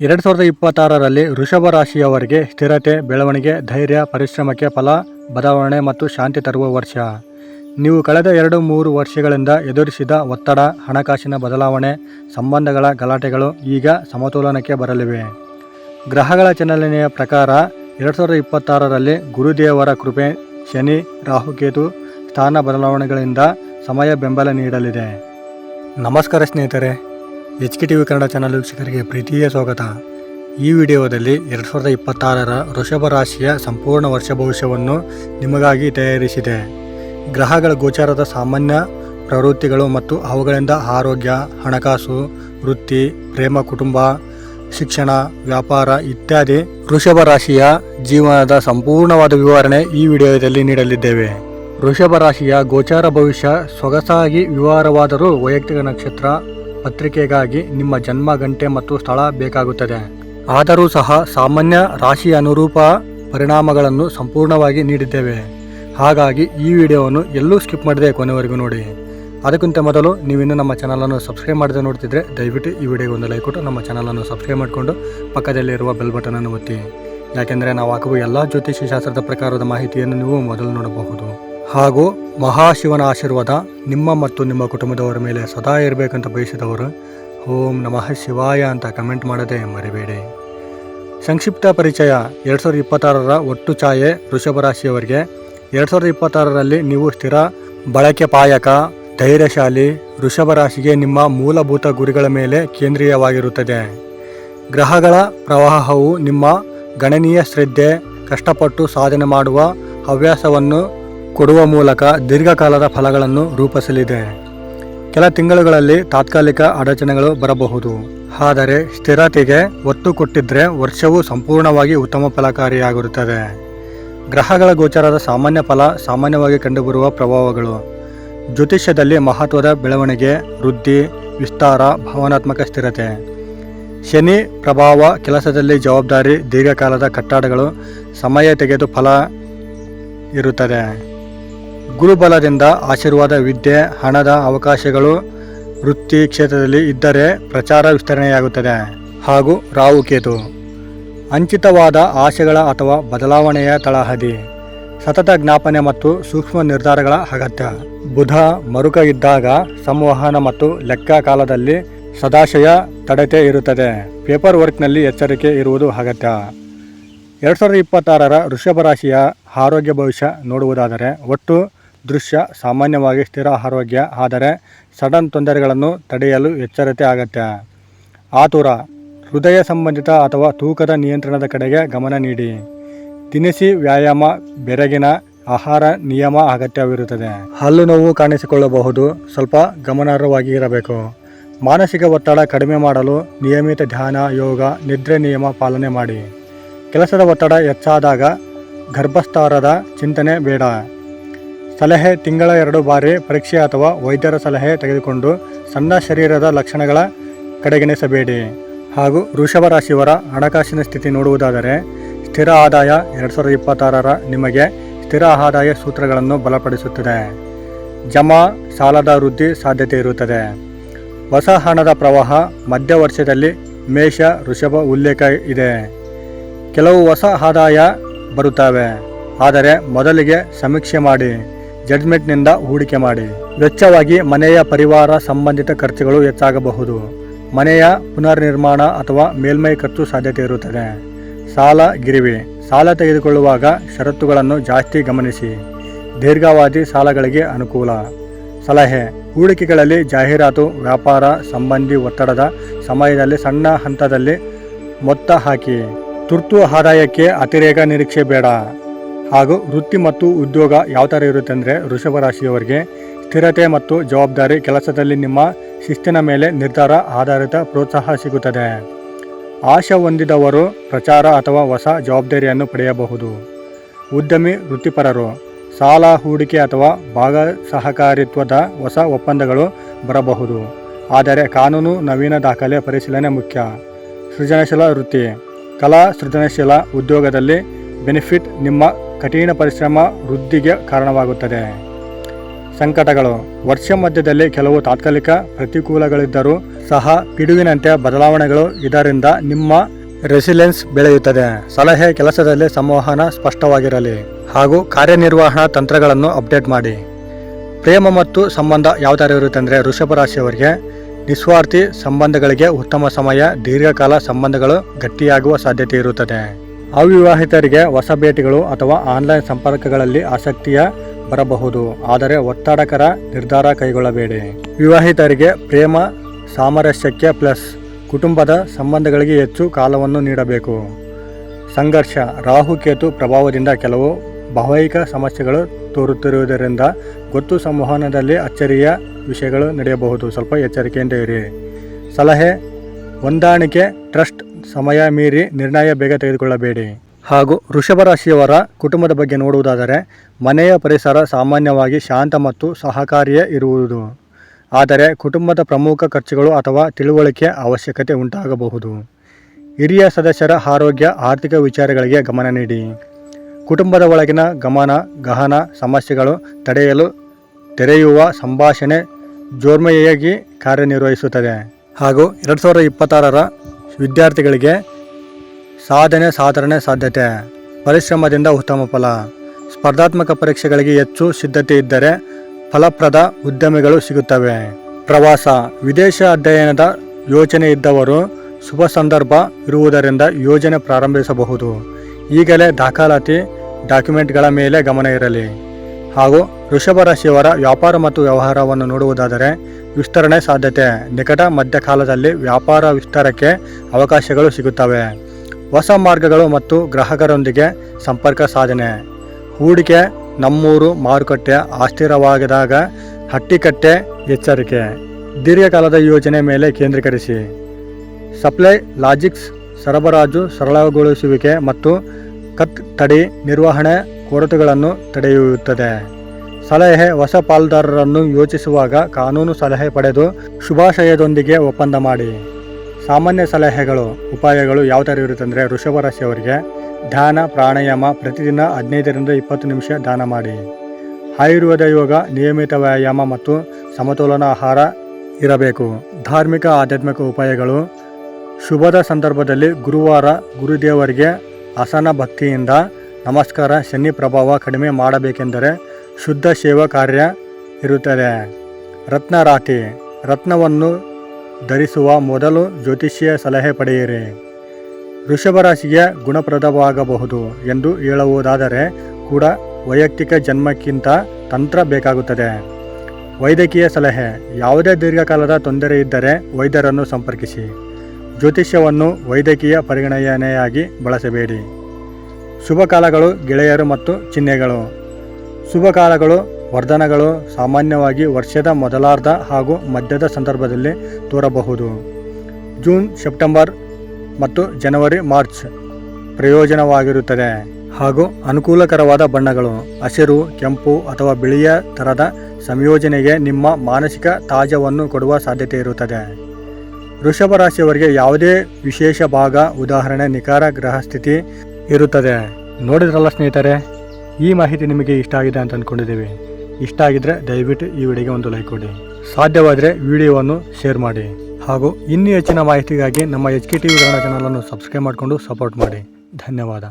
ಎರಡು ಸಾವಿರದ ಇಪ್ಪತ್ತಾರರಲ್ಲಿ ವೃಷಭ ರಾಶಿಯವರಿಗೆ ಸ್ಥಿರತೆ, ಬೆಳವಣಿಗೆ, ಧೈರ್ಯ, ಪರಿಶ್ರಮಕ್ಕೆ ಫಲ, ಬದಲಾವಣೆ ಮತ್ತು ಶಾಂತಿ ತರುವ ವರ್ಷ. ನೀವು ಕಳೆದ ಎರಡು ಮೂರು ವರ್ಷಗಳಿಂದ ಎದುರಿಸಿದ ಒತ್ತಡ, ಹಣಕಾಸಿನ ಬದಲಾವಣೆ, ಸಂಬಂಧಗಳ ಗಲಾಟೆಗಳು ಈಗ ಸಮತೋಲನಕ್ಕೆ ಬರಲಿವೆ. ಗ್ರಹಗಳ ಚಲನೆಯ ಪ್ರಕಾರ ಎರಡು ಸಾವಿರದ ಇಪ್ಪತ್ತಾರರಲ್ಲಿ ಗುರುದೇವರ ಕೃಪೆ, ಶನಿ ರಾಹುಕೇತು ಸ್ಥಾನ ಬದಲಾವಣೆಗಳಿಂದ ಸಮಯ ಬೆಂಬಲ ನೀಡಲಿದೆ. ನಮಸ್ಕಾರ ಸ್ನೇಹಿತರೆ. H K T V Kannada channel ವೀಕ್ಷಕರಿಗೆ ಪ್ರೀತಿಯ ಸ್ವಾಗತ. ಈ ವಿಡಿಯೋದಲ್ಲಿ ಎರಡು ಸಾವಿರದ ಇಪ್ಪತ್ತಾರರ ವೃಷಭ ರಾಶಿಯ ಸಂಪೂರ್ಣ ವರ್ಷ ಭವಿಷ್ಯವನ್ನು ನಿಮಗಾಗಿ ತಯಾರಿಸಿದೆ. ಗ್ರಹಗಳ ಗೋಚಾರದ ಸಾಮಾನ್ಯ ಪ್ರವೃತ್ತಿಗಳು ಮತ್ತು ಅವುಗಳಿಂದ ಆರೋಗ್ಯ, ಹಣಕಾಸು, ವೃತ್ತಿ, ಪ್ರೇಮ, ಕುಟುಂಬ, ಶಿಕ್ಷಣ, ವ್ಯಾಪಾರ ಇತ್ಯಾದಿ ವೃಷಭ ರಾಶಿಯ ಜೀವನದ ಸಂಪೂರ್ಣವಾದ ವಿವರಣೆ ಈ ವಿಡಿಯೋದಲ್ಲಿ ನೀಡಲಿದ್ದೇವೆ. ವೃಷಭ ರಾಶಿಯ ಗೋಚಾರ ಭವಿಷ್ಯ ಸೊಗಸಾಗಿ ವಿವರವಾದರೂ ವೈಯಕ್ತಿಕ ನಕ್ಷತ್ರ ಪತ್ರಿಕೆಗಾಗಿ ನಿಮ್ಮ ಜನ್ಮ, ಗಂಟೆ ಮತ್ತು ಸ್ಥಳ ಬೇಕಾಗುತ್ತದೆ. ಆದರೂ ಸಹ ಸಾಮಾನ್ಯ ರಾಶಿ ಅನುರೂಪ ಪರಿಣಾಮಗಳನ್ನು ಸಂಪೂರ್ಣವಾಗಿ ನೀಡಿದ್ದೇವೆ. ಹಾಗಾಗಿ ಈ ವಿಡಿಯೋವನ್ನು ಎಲ್ಲೂ ಸ್ಕಿಪ್ ಮಾಡದೆ ಕೊನೆವರೆಗೂ ನೋಡಿ. ಅದಕ್ಕಿಂತ ಮೊದಲು ನೀವಿನ್ನೂ ನಮ್ಮ ಚಾನಲನ್ನು ಸಬ್ಸ್ಕ್ರೈಬ್ ಮಾಡದೆ ನೋಡ್ತಿದ್ರೆ ದಯವಿಟ್ಟು ಈ ವಿಡಿಯೋಗೆ ಒಂದು ಲೈಕ್ ಕೊಟ್ಟು ನಮ್ಮ ಚಾನಲನ್ನು ಸಬ್ಸ್ಕ್ರೈಬ್ ಮಾಡಿಕೊಂಡು ಪಕ್ಕದಲ್ಲಿರುವ ಬೆಲ್ ಬಟನನ್ನು ಒತ್ತಿ. ಯಾಕೆಂದರೆ ನಾವು ಹಾಕುವ ಎಲ್ಲ ಜ್ಯೋತಿಷ್ಯ ಶಾಸ್ತ್ರದ ಪ್ರಕಾರದ ಮಾಹಿತಿಯನ್ನು ನೀವು ಮೊದಲು ನೋಡಬಹುದು. ಹಾಗೂ ಮಹಾಶಿವನ ಆಶೀರ್ವಾದ ನಿಮ್ಮ ಮತ್ತು ನಿಮ್ಮ ಕುಟುಂಬದವರ ಮೇಲೆ ಸದಾ ಇರಬೇಕಂತ ಬಯಸಿದವರು, ಓಂ ನಮಃ ಶಿವಾಯ ಅಂತ ಕಮೆಂಟ್ ಮಾಡದೆ ಮರಿಬೇಡಿ. ಸಂಕ್ಷಿಪ್ತ ಪರಿಚಯ, ಎರಡು ಸಾವಿರದ ಇಪ್ಪತ್ತಾರರ ಒಟ್ಟು ಛಾಯೆ ವೃಷಭ ರಾಶಿಯವರಿಗೆ. ಎರಡು ಸಾವಿರದ ಇಪ್ಪತ್ತಾರರಲ್ಲಿ ನೀವು ಸ್ಥಿರ, ಬಳಕೆ ಪಾಯಕ, ಧೈರ್ಯಶಾಲಿ ವೃಷಭ ರಾಶಿಗೆ ನಿಮ್ಮ ಮೂಲಭೂತ ಗುರಿಗಳ ಮೇಲೆ ಕೇಂದ್ರೀಯವಾಗಿರುತ್ತದೆ. ಗ್ರಹಗಳ ಪ್ರವಾಹವು ನಿಮ್ಮ ಗಣನೀಯ ಶ್ರದ್ಧೆ, ಕಷ್ಟಪಟ್ಟು ಸಾಧನೆ ಮಾಡುವ ಹವ್ಯಾಸವನ್ನು ಕೊಡುವ ಮೂಲಕ ದೀರ್ಘಕಾಲದ ಫಲಗಳನ್ನು ರೂಪಿಸಲಿದೆ. ಕೆಲ ತಿಂಗಳುಗಳಲ್ಲಿ ತಾತ್ಕಾಲಿಕ ಅಡಚಣೆಗಳು ಬರಬಹುದು. ಆದರೆ ಸ್ಥಿರತೆಗೆ ಒತ್ತು ಕೊಟ್ಟಿದ್ದರೆ ವರ್ಷವು ಸಂಪೂರ್ಣವಾಗಿ ಉತ್ತಮ ಫಲಕಾರಿಯಾಗಿರುತ್ತದೆ. ಗ್ರಹಗಳ ಗೋಚರದ ಸಾಮಾನ್ಯ ಫಲ ಸಾಮಾನ್ಯವಾಗಿ ಕಂಡುಬರುವ ಪ್ರಭಾವಗಳು. ಜ್ಯೋತಿಷ್ಯದಲ್ಲಿ ಮಹತ್ವದ ಬೆಳವಣಿಗೆ, ವೃದ್ಧಿ, ವಿಸ್ತಾರ, ಭಾವನಾತ್ಮಕ ಸ್ಥಿರತೆ. ಶನಿ ಪ್ರಭಾವ ಕೆಲಸದಲ್ಲಿ ಜವಾಬ್ದಾರಿ, ದೀರ್ಘಕಾಲದ ಕಟ್ಟಡಗಳು, ಸಮಯ ತೆಗೆದು ಫಲ ಇರುತ್ತದೆ. ಗುರುಬಲದಿಂದ ಆಶೀರ್ವಾದ, ವಿದ್ಯೆ, ಹಣದ ಅವಕಾಶಗಳು ವೃತ್ತಿ ಕ್ಷೇತ್ರದಲ್ಲಿ ಇದ್ದರೆ ಪ್ರಚಾರ ವಿಸ್ತರಣೆಯಾಗುತ್ತದೆ. ಹಾಗೂ ರಾಹುಕೇತು. ಅಂಚಿತವಾದ ಆಶೆಗಳ ಅಥವಾ ಬದಲಾವಣೆಯ ತಳಹದಿ. ಸತತ ಜ್ಞಾಪನೆ ಮತ್ತು ಸೂಕ್ಷ್ಮ ನಿರ್ಧಾರಗಳ ಅಗತ್ಯ. ಬುಧ ಮರುಕ ಇದ್ದಾಗ ಸಂವಹನ ಮತ್ತು ಲೆಕ್ಕ ಕಾಲದಲ್ಲಿ ಸದಾಶಯ ತಡತೆ ಇರುತ್ತದೆ. ಪೇಪರ್ ವರ್ಕ್ನಲ್ಲಿ ಎಚ್ಚರಿಕೆ ಇರುವುದು ಅಗತ್ಯ. ಎರಡು ಸಾವಿರದ ಇಪ್ಪತ್ತಾರರ ವೃಷಭ ರಾಶಿಯ ಆರೋಗ್ಯ ಭವಿಷ್ಯ ನೋಡುವುದಾದರೆ, ಒಟ್ಟು ದೃಶ್ಯ ಸಾಮಾನ್ಯವಾಗಿ ಸ್ಥಿರ ಆರೋಗ್ಯ, ಆದರೆ ಸಡನ್ ತೊಂದರೆಗಳನ್ನು ತಡೆಯಲು ಎಚ್ಚರತೆ ಅಗತ್ಯ ಆತುರ, ಹೃದಯ ಸಂಬಂಧಿತ ಅಥವಾ ತೂಕದ ನಿಯಂತ್ರಣದ ಕಡೆಗೆ ಗಮನ ನೀಡಿ. ತಿನಿಸಿ, ವ್ಯಾಯಾಮ, ಬೆರಗಿನ ಆಹಾರ ನಿಯಮ ಅಗತ್ಯವಿರುತ್ತದೆ. ಹಲ್ಲು ನೋವು ಕಾಣಿಸಿಕೊಳ್ಳಬಹುದು, ಸ್ವಲ್ಪ ಗಮನಾರ್ಹವಾಗಿ ಇರಬೇಕು. ಮಾನಸಿಕ ಒತ್ತಡ ಕಡಿಮೆ ಮಾಡಲು ನಿಯಮಿತ ಧ್ಯಾನ, ಯೋಗ, ನಿದ್ರೆ ನಿಯಮ ಪಾಲನೆ ಮಾಡಿ. ಕೆಲಸದ ಒತ್ತಡ ಹೆಚ್ಚಾದಾಗ ಗರ್ಭಸ್ಥಾರದ ಚಿಂತನೆ ಬೇಡ. ಸಲಹೆ ತಿಂಗಳ ಎರಡು ಬಾರಿ ಪರೀಕ್ಷೆ ಅಥವಾ ವೈದ್ಯರ ಸಲಹೆ ತೆಗೆದುಕೊಂಡು ಸಣ್ಣ ಶರೀರದ ಲಕ್ಷಣಗಳ ಕಡೆಗಣಿಸಬೇಡಿ. ಹಾಗೂ ವೃಷಭ ರಾಶಿಯವರ ಹಣಕಾಸಿನ ಸ್ಥಿತಿ ನೋಡುವುದಾದರೆ ಸ್ಥಿರ ಆದಾಯ ಎರಡು ಸಾವಿರದ ಇಪ್ಪತ್ತಾರರ ನಿಮಗೆ ಸ್ಥಿರ ಆದಾಯ ಸೂತ್ರಗಳನ್ನು ಬಲಪಡಿಸುತ್ತದೆ. ಜಮಾ ಸಾಲದ ವೃದ್ಧಿ ಸಾಧ್ಯತೆ ಇರುತ್ತದೆ. ಹೊಸ ಹಣದ ಪ್ರವಾಹ, ಮಧ್ಯ ವರ್ಷದಲ್ಲಿ ಮೇಷ ಋಷಭ ಉಲ್ಲೇಖ ಇದೆ. ಕೆಲವು ಹೊಸ ಆದಾಯ ಬರುತ್ತವೆ. ಆದರೆ ಮೊದಲಿಗೆ ಸಮೀಕ್ಷೆ ಮಾಡಿ. ಜಡ್ಜ್ಮೆಂಟ್ನಿಂದ ಹೂಡಿಕೆ ಮಾಡಿ. ವೆಚ್ಚವಾಗಿ ಮನೆಯ ಪರಿವಾರ ಸಂಬಂಧಿತ ಖರ್ಚುಗಳು ಹೆಚ್ಚಾಗಬಹುದು. ಮನೆಯ ಪುನರ್ನಿರ್ಮಾಣ ಅಥವಾ ಮೇಲ್ಮೈ ಖರ್ಚು ಸಾಧ್ಯತೆ ಇರುತ್ತದೆ. ಸಾಲ, ಗಿರಿವಿ. ಸಾಲ ತೆಗೆದುಕೊಳ್ಳುವಾಗ ಷರತ್ತುಗಳನ್ನು ಜಾಸ್ತಿ ಗಮನಿಸಿ. ದೀರ್ಘಾವಧಿ ಸಾಲಗಳಿಗೆ ಅನುಕೂಲ. ಸಲಹೆ. ಹೂಡಿಕೆಗಳಲ್ಲಿ ಜಾಹೀರಾತು, ವ್ಯಾಪಾರ, ಸಂಬಂಧಿ ಒತ್ತಡದ ಸಮಯದಲ್ಲಿ ಸಣ್ಣ ಹಂತದಲ್ಲಿ ಮೊತ್ತ ಹಾಕಿ. ತುರ್ತು ಆದಾಯಕ್ಕೆ ಅತಿರೇಕ ನಿರೀಕ್ಷೆ ಬೇಡ. ಹಾಗೂ ವೃತ್ತಿ ಮತ್ತು ಉದ್ಯೋಗ ಯಾವ ಥರ ಇರುತ್ತೆ ಅಂದರೆ ವೃಷಭ ರಾಶಿಯವರಿಗೆ ಸ್ಥಿರತೆ ಮತ್ತು ಜವಾಬ್ದಾರಿ ಕೆಲಸದಲ್ಲಿ ನಿಮ್ಮ ಶಿಸ್ತಿನ ಮೇಲೆ ನಿರ್ಧಾರ ಆಧಾರಿತ ಪ್ರೋತ್ಸಾಹ ಸಿಗುತ್ತದೆ. ಆಶೆ ಹೊಂದಿದವರು ಪ್ರಚಾರ ಅಥವಾ ಹೊಸ ಜವಾಬ್ದಾರಿಯನ್ನು ಪಡೆಯಬಹುದು. ಉದ್ಯಮಿ, ವೃತ್ತಿಪರರು, ಸಾಲ ಹೂಡಿಕೆ ಅಥವಾ ಭಾಗ ಸಹಕಾರಿತ್ವದ ಹೊಸ ಒಪ್ಪಂದಗಳು ಬರಬಹುದು. ಆದರೆ ಕಾನೂನು ನವೀನ ದಾಖಲೆ ಪರಿಶೀಲನೆ ಮುಖ್ಯ. ಸೃಜನಶೀಲ ವೃತ್ತಿ. ಕಲಾ ಸೃಜನಶೀಲ ಉದ್ಯೋಗದಲ್ಲಿ ಬೆನಿಫಿಟ್ ನಿಮ್ಮ ಕಠಿಣ ಪರಿಶ್ರಮ ವೃದ್ಧಿಗೆ ಕಾರಣವಾಗುತ್ತದೆ. ಸಂಕಟಗಳು. ವರ್ಷ ಮಧ್ಯದಲ್ಲಿ ಕೆಲವು ತಾತ್ಕಾಲಿಕ ಪ್ರತಿಕೂಲಗಳಿದ್ದರೂ ಸಹ ಪಿಡುವಿನಂತೆ ಬದಲಾವಣೆಗಳು ಇದರಿಂದ ನಿಮ್ಮ ರೆಸಿಲೆನ್ಸ್ ಬೆಳೆಯುತ್ತದೆ. ಸಲಹೆ ಕೆಲಸದಲ್ಲಿ ಸಂವಹನ ಸ್ಪಷ್ಟವಾಗಿರಲಿ. ಹಾಗೂ ಕಾರ್ಯನಿರ್ವಹಣಾ ತಂತ್ರಗಳನ್ನು ಅಪ್ಡೇಟ್ ಮಾಡಿ. ಪ್ರೇಮ ಮತ್ತು ಸಂಬಂಧ ಯಾವ ಇರುತ್ತೆ ಅಂದರೆ ಋಷಭ ರಾಶಿಯವರಿಗೆ ನಿಸ್ವಾರ್ಥಿ ಸಂಬಂಧಗಳಿಗೆ ಉತ್ತಮ ಸಮಯ, ದೀರ್ಘಕಾಲ ಸಂಬಂಧಗಳು ಗಟ್ಟಿಯಾಗುವ ಸಾಧ್ಯತೆ ಇರುತ್ತದೆ. ಅವಿವಾಹಿತರಿಗೆ ಹೊಸ ಭೇಟಿಗಳು ಅಥವಾ ಆನ್ಲೈನ್ ಸಂಪರ್ಕಗಳಲ್ಲಿ ಆಸಕ್ತಿಯ ಬರಬಹುದು. ಆದರೆ ಒತ್ತಡಕರ ನಿರ್ಧಾರ ಕೈಗೊಳ್ಳಬೇಡಿ. ವಿವಾಹಿತರಿಗೆ ಪ್ರೇಮ, ಸಾಮರಸ್ಯಕ್ಕೆ ಪ್ಲಸ್ ಕುಟುಂಬದ ಸಂಬಂಧಗಳಿಗೆ ಹೆಚ್ಚು ಕಾಲವನ್ನು ನೀಡಬೇಕು. ಸಂಘರ್ಷ ರಾಹುಕೇತು ಪ್ರಭಾವದಿಂದ ಕೆಲವು ಭಾವೈಕ ಸಮಸ್ಯೆಗಳು ತೋರುತ್ತಿರುವುದರಿಂದ ಗೊತ್ತು ಸಂವಹನದಲ್ಲಿ ಅಚ್ಚರಿಯ ವಿಷಯಗಳು ನಡೆಯಬಹುದು. ಸ್ವಲ್ಪ ಎಚ್ಚರಿಕೆಯಿಂದ ಇರಿ. ಸಲಹೆ, ಹೊಂದಾಣಿಕೆ, ಟ್ರಸ್ಟ್ ಸಮಯ ಮೀರಿ ನಿರ್ಣಯ ಬೇಗ ತೆಗೆದುಕೊಳ್ಳಬೇಡಿ. ಹಾಗೂ ವೃಷಭ ರಾಶಿಯವರ ಕುಟುಂಬದ ಬಗ್ಗೆ ನೋಡುವುದಾದರೆ, ಮನೆಯ ಪರಿಸರ ಸಾಮಾನ್ಯವಾಗಿ ಶಾಂತ ಮತ್ತು ಸಹಕಾರಿಯೇ ಇರುವುದು. ಆದರೆ ಕುಟುಂಬದ ಪ್ರಮುಖ ಖರ್ಚುಗಳು ಅಥವಾ ತಿಳುವಳಿಕೆ ಅವಶ್ಯಕತೆ ಉಂಟಾಗಬಹುದು. ಹಿರಿಯ ಸದಸ್ಯರ ಆರೋಗ್ಯ, ಆರ್ಥಿಕ ವಿಚಾರಗಳಿಗೆ ಗಮನ ನೀಡಿ. ಕುಟುಂಬದ ಒಳಗಿನ ಗಮನ, ಗಹನ ಸಮಸ್ಯೆಗಳು ತಡೆಯಲು ತೆರೆಯುವ ಸಂಭಾಷಣೆ ಜೋರ್ಮೆಯಾಗಿ ಕಾರ್ಯನಿರ್ವಹಿಸುತ್ತದೆ. ಹಾಗೂ ಎರಡು ಸಾವಿರದ ಇಪ್ಪತ್ತಾರರ ವಿದ್ಯಾರ್ಥಿಗಳಿಗೆ ಸಾಧನೆ ಸಾಧಾರಣ ಸಾಧ್ಯತೆ, ಪರಿಶ್ರಮದಿಂದ ಉತ್ತಮ ಫಲ. ಸ್ಪರ್ಧಾತ್ಮಕ ಪರೀಕ್ಷೆಗಳಿಗೆ ಹೆಚ್ಚು ಸಿದ್ಧತೆ ಇದ್ದರೆ ಫಲಪ್ರದ ಉದ್ಯಮಿಗಳು ಸಿಗುತ್ತವೆ. ಪ್ರವಾಸ, ವಿದೇಶ ಅಧ್ಯಯನದ ಯೋಚನೆ ಇದ್ದವರು ಶುಭ ಸಂದರ್ಭ ಇರುವುದರಿಂದ ಯೋಜನೆ ಪ್ರಾರಂಭಿಸಬಹುದು. ಈಗಲೇ ದಾಖಲಾತಿ ಡಾಕ್ಯುಮೆಂಟ್ಗಳ ಮೇಲೆ ಗಮನ ಇರಲಿ. ಹಾಗೂ ವೃಷಭ ರಾಶಿಯವರ ವ್ಯಾಪಾರ ಮತ್ತು ವ್ಯವಹಾರವನ್ನು ನೋಡುವುದಾದರೆ ವಿಸ್ತರಣೆ ಸಾಧ್ಯತೆ. ನಿಕಟ ಮಧ್ಯಕಾಲದಲ್ಲಿ ವ್ಯಾಪಾರ ವಿಸ್ತಾರಕ್ಕೆ ಅವಕಾಶಗಳು ಸಿಗುತ್ತವೆ. ಹೊಸ ಮಾರ್ಗಗಳು ಮತ್ತು ಗ್ರಾಹಕರೊಂದಿಗೆ ಸಂಪರ್ಕ ಸಾಧನೆ. ಹೂಡಿಕೆ, ನಮ್ಮೂರು ಮಾರುಕಟ್ಟೆ ಅಸ್ಥಿರವಾಗಿದಾಗ ಹಟ್ಟಿಕಟ್ಟೆ ಎಚ್ಚರಿಕೆ. ದೀರ್ಘಕಾಲದ ಯೋಜನೆ ಮೇಲೆ ಕೇಂದ್ರೀಕರಿಸಿ. ಸಪ್ಲೈ ಲಾಜಿಕ್ಸ್ ಸರಬರಾಜು ಸರಳಗೊಳಿಸುವಿಕೆ ಮತ್ತು ಕತ್ ತಡಿ ನಿರ್ವಹಣೆ ಕೊರತೆಗಳನ್ನು ತಡೆಯುತ್ತದೆ. ಸಲಹೆ ಹೊಸ ಪಾಲುದಾರರನ್ನು ಯೋಚಿಸುವಾಗ ಕಾನೂನು ಸಲಹೆ ಪಡೆದು ಶುಭಾಶಯದೊಂದಿಗೆ ಒಪ್ಪಂದ ಮಾಡಿ. ಸಾಮಾನ್ಯ ಸಲಹೆಗಳು, ಉಪಾಯಗಳು ಯಾವ ಥರ ಇರುತ್ತೆ ಅಂದರೆ ವೃಷಭ ರಾಶಿಯವರಿಗೆ ಧ್ಯಾನ, ಪ್ರಾಣಾಯಾಮ ಪ್ರತಿದಿನ ಹದಿನೈದರಿಂದ ಇಪ್ಪತ್ತು ನಿಮಿಷ ದಾನ ಮಾಡಿ. ಆಯುರ್ವೇದ ಯೋಗ, ನಿಯಮಿತ ವ್ಯಾಯಾಮ ಮತ್ತು ಸಮತೋಲನ ಆಹಾರ ಇರಬೇಕು. ಧಾರ್ಮಿಕ, ಆಧ್ಯಾತ್ಮಿಕ ಉಪಾಯಗಳು. ಶುಭದ ಸಂದರ್ಭದಲ್ಲಿ ಗುರುವಾರ ಗುರುದೇವರಿಗೆ ಆಸನ ಭಕ್ತಿಯಿಂದ ನಮಸ್ಕಾರ, ಶನಿ ಪ್ರಭಾವ ಕಡಿಮೆ ಮಾಡಬೇಕೆಂದರೆ ಶುದ್ಧ ಸೇವಾ ಕಾರ್ಯ ಇರುತ್ತದೆ. ರತ್ನರಾತಿ, ರತ್ನವನ್ನು ಧರಿಸುವ ಮೊದಲು ಜ್ಯೋತಿಷ್ಯ ಸಲಹೆ ಪಡೆಯಿರಿ. ವೃಷಭ ರಾಶಿಗೆ ಗುಣಪ್ರದವಾಗಬಹುದು ಎಂದು ಹೇಳುವುದಾದರೆ ಕೂಡ ವೈಯಕ್ತಿಕ ಜನ್ಮಕ್ಕಿಂತ ತಂತ್ರ ಬೇಕಾಗುತ್ತದೆ. ವೈದ್ಯಕೀಯ ಸಲಹೆ, ಯಾವುದೇ ದೀರ್ಘಕಾಲದ ತೊಂದರೆ ಇದ್ದರೆ ವೈದ್ಯರನ್ನು ಸಂಪರ್ಕಿಸಿ. ಜ್ಯೋತಿಷ್ಯವನ್ನು ವೈದ್ಯಕೀಯ ಪರಿಗಣನೆಯಾಗಿ ಬಳಸಬೇಡಿ. ಶುಭ ಕಾಲಗಳು ಗೆಳೆಯರು ಮತ್ತು ಚಿಹ್ನೆಗಳು. ಶುಭ ಕಾಲಗಳು, ವರ್ಧನಗಳು ಸಾಮಾನ್ಯವಾಗಿ ವರ್ಷದ ಮೊದಲಾರ್ಧ ಹಾಗೂ ಮಧ್ಯದ ಸಂದರ್ಭದಲ್ಲಿ ತೋರಬಹುದು. ಜೂನ್, ಸೆಪ್ಟೆಂಬರ್ ಮತ್ತು ಜನವರಿ, ಮಾರ್ಚ್ ಪ್ರಯೋಜನವಾಗಿರುತ್ತದೆ ಹಾಗೂ ಅನುಕೂಲಕರವಾದ ಬಣ್ಣಗಳು. ಹಸಿರು, ಕೆಂಪು ಅಥವಾ ಬಿಳಿಯ ಥರದ ಸಂಯೋಜನೆಗೆ ನಿಮ್ಮ ಮಾನಸಿಕ ತಾಜವನ್ನು ಕೊಡುವ ಸಾಧ್ಯತೆ ಇರುತ್ತದೆ. ವೃಷಭ ರಾಶಿಯವರಿಗೆ ಯಾವುದೇ ವಿಶೇಷ ಭಾಗ, ಉದಾಹರಣೆ, ನಿಖಾರ ಗ್ರಹ ಸ್ಥಿತಿ ಇರುತ್ತದೆ. ನೋಡಿದ್ರಲ್ಲ ಸ್ನೇಹಿತರೆ? ಈ ಮಾಹಿತಿ ನಿಮಗೆ ಇಷ್ಟ ಆಗಿದೆ ಅಂತ ಅಂದ್ಕೊಂಡಿದ್ದೀವಿ ಇಷ್ಟ ಆಗಿದ್ರೆ ದಯವಿಟ್ಟು ಈ ವಿಡಿಯೋಗೆ ಒಂದು ಲೈಕ್ ಕೊಡಿ. ಸಾಧ್ಯವಾದರೆ ವಿಡಿಯೋವನ್ನು ಶೇರ್ ಮಾಡಿ. ಹಾಗೂ ಇನ್ನೂ ಹೆಚ್ಚಿನ ಮಾಹಿತಿಗಾಗಿ ನಮ್ಮ H K T V Kannada ಚಾನಲನ್ನು ಸಬ್ಸ್ಕ್ರೈಬ್ ಮಾಡಿಕೊಂಡು ಸಪೋರ್ಟ್ ಮಾಡಿ. ಧನ್ಯವಾದ.